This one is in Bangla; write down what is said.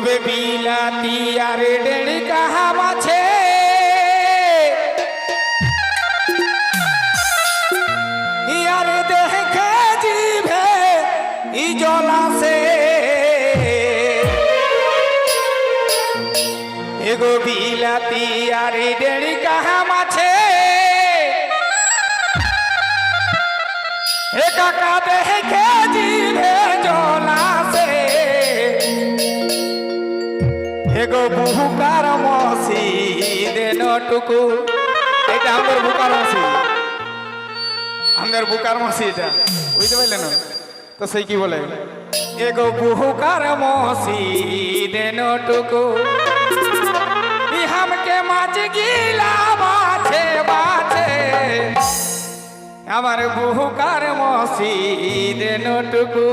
এগোবে বিলাতি আর ডেড়ি কাহা মাছে ইয়ার দেখে জিভে এগো বুকার মসি দেন টুকু এটা আমাদের বুকার মসি আমাদের বুকার মসি এটা বুঝতে পারলেন তো সেই কি বলে? এগো বুকার মসি দেন টুকু ই হামকে মাছ গিলা বাছে বাছে। আমার বুকার মসি দেন টুকু